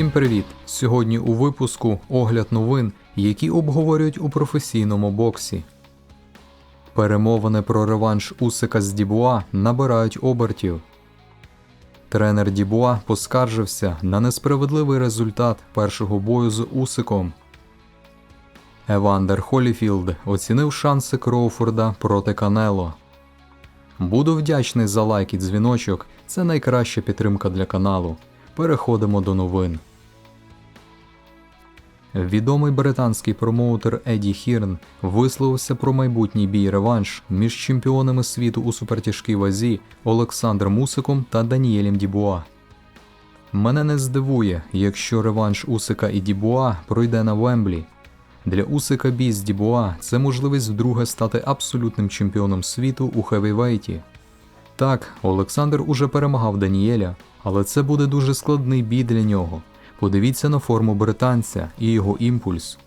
Всім привіт! Сьогодні у випуску огляд новин, які обговорюють у професійному боксі. Перемовини про реванш Усика з Дібуа набирають обертів. Тренер Дібуа поскаржився на несправедливий результат першого бою з Усиком. Евандер Холіфілд оцінив шанси Кроуфорда проти Канело. Буду вдячний за лайк і дзвіночок. Це найкраща підтримка для каналу. Переходимо до новин. Відомий британський промоутер Еді Хірн висловився про майбутній бій реванш між чемпіонами світу у супертяжкій вазі Олександром Усиком та Даніелем Дібуа. Мене не здивує, якщо реванш Усика і Дібуа пройде на Вемблі. Для Усика бій з Дібуа це можливість вдруге стати абсолютним чемпіоном світу у хевівейті. Так, Олександр уже перемагав Даніеля, але це буде дуже складний бій для нього. Подивіться на форму британця і його імпульс.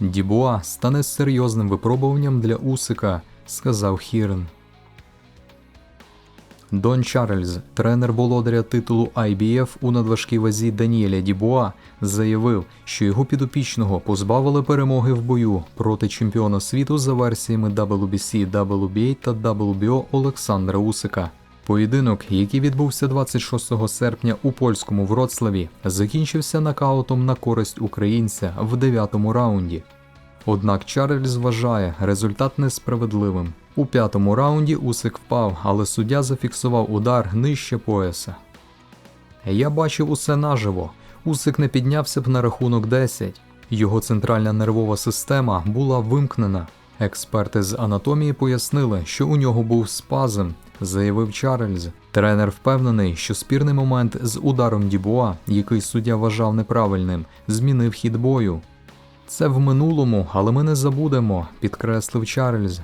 Дібуа стане серйозним випробуванням для Усика, сказав Хірн. Дон Чарльз, тренер володаря титулу IBF у надважкій вазі Даніеля Дібуа, заявив, що його підопічного позбавили перемоги в бою проти чемпіона світу за версіями WBC, WBA та WBO Олександра Усика. Поєдинок, який відбувся 26 серпня у польському Вроцлаві, закінчився нокаутом на користь українця в дев'ятому раунді. Однак Чарльз вважає результат несправедливим. У п'ятому раунді Усик впав, але суддя зафіксував удар нижче пояса. Я бачив усе наживо. Усик не піднявся б на рахунок 10. Його центральна нервова система була вимкнена. Експерти з анатомії пояснили, що у нього був спазм, заявив Чарльз. Тренер впевнений, що спірний момент з ударом Дібуа, який суддя вважав неправильним, змінив хід бою. Це в минулому, але ми не забудемо, підкреслив Чарльз.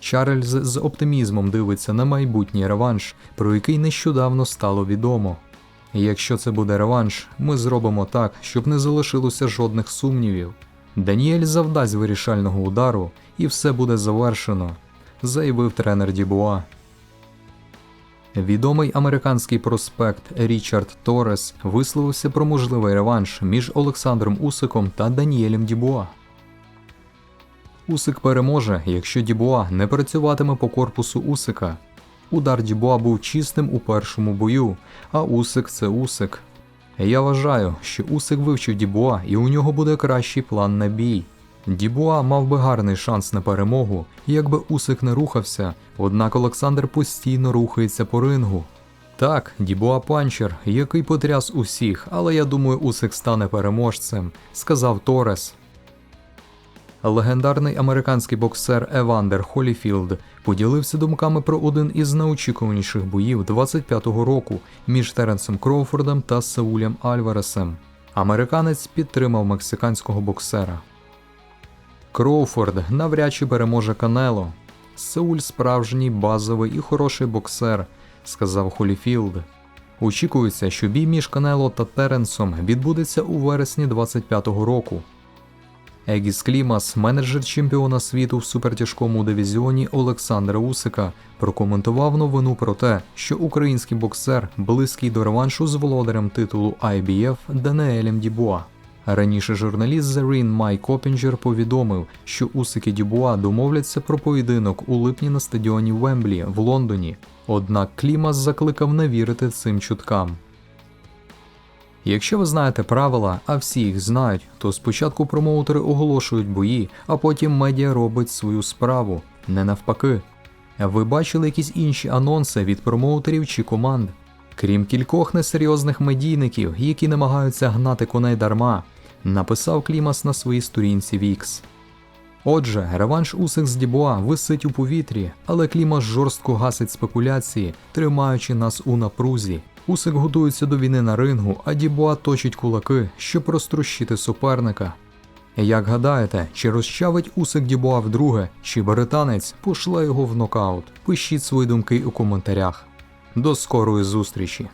Чарльз з оптимізмом дивиться на майбутній реванш, про який нещодавно стало відомо. Якщо це буде реванш, ми зробимо так, щоб не залишилося жодних сумнівів. Даніель завдасть вирішального удару, і все буде завершено, заявив тренер Дібуа. Відомий американський проспект Річард Торрес висловився про можливий реванш між Олександром Усиком та Даніелем Дібуа. Усик переможе, якщо Дібуа не працюватиме по корпусу Усика. Удар Дібуа був чистим у першому бою, а Усик це Усик. Я вважаю, що Усик вивчив Дібуа і у нього буде кращий план на бій. Дібуа мав би гарний шанс на перемогу, якби Усик не рухався, однак Олександр постійно рухається по рингу. Так, Дібуа панчер, який потряс усіх, але я думаю, Усик стане переможцем, сказав Торес. Легендарний американський боксер Евандер Холіфілд поділився думками про один із найочікуваніших боїв 25-го року між Теренсом Кроуфордом та Саулем Альваресом. Американець підтримав мексиканського боксера. Кроуфорд навряд чи переможе Канело. Сауль справжній базовий і хороший боксер, сказав Холіфілд. Очікується, що бій між Канело та Теренсом відбудеться у вересні 25-го року. Егіс Клімас, менеджер чемпіона світу в супертяжкому дивізіоні Олександра Усика, прокоментував новину про те, що український боксер близький до реваншу з володарем титулу IBF Даниелем Дібуа. Раніше журналіст The Ring Май Копінджер повідомив, що Усик і Дюбуа домовляться про поєдинок у липні на стадіоні Вемблі в Лондоні. Однак Клімас закликав не вірити цим чуткам. Якщо ви знаєте правила, а всі їх знають, то спочатку промоутери оголошують бої, а потім медіа робить свою справу, не навпаки. Ви бачили якісь інші анонси від промоутерів чи команд? Крім кількох несерйозних медійників, які намагаються гнати коней дарма, написав Клімас на своїй сторінці Вікс. Отже, реванш Усик з Дібуа висить у повітрі, але Клімас жорстко гасить спекуляції, тримаючи нас у напрузі. Усик готується до війни на рингу, а Дібуа точить кулаки, щоб розтрощити суперника. Як гадаєте, чи розчавить Усик Дібуа вдруге, чи британець пошле його в нокаут? Пишіть свої думки у коментарях. До скорої зустрічі!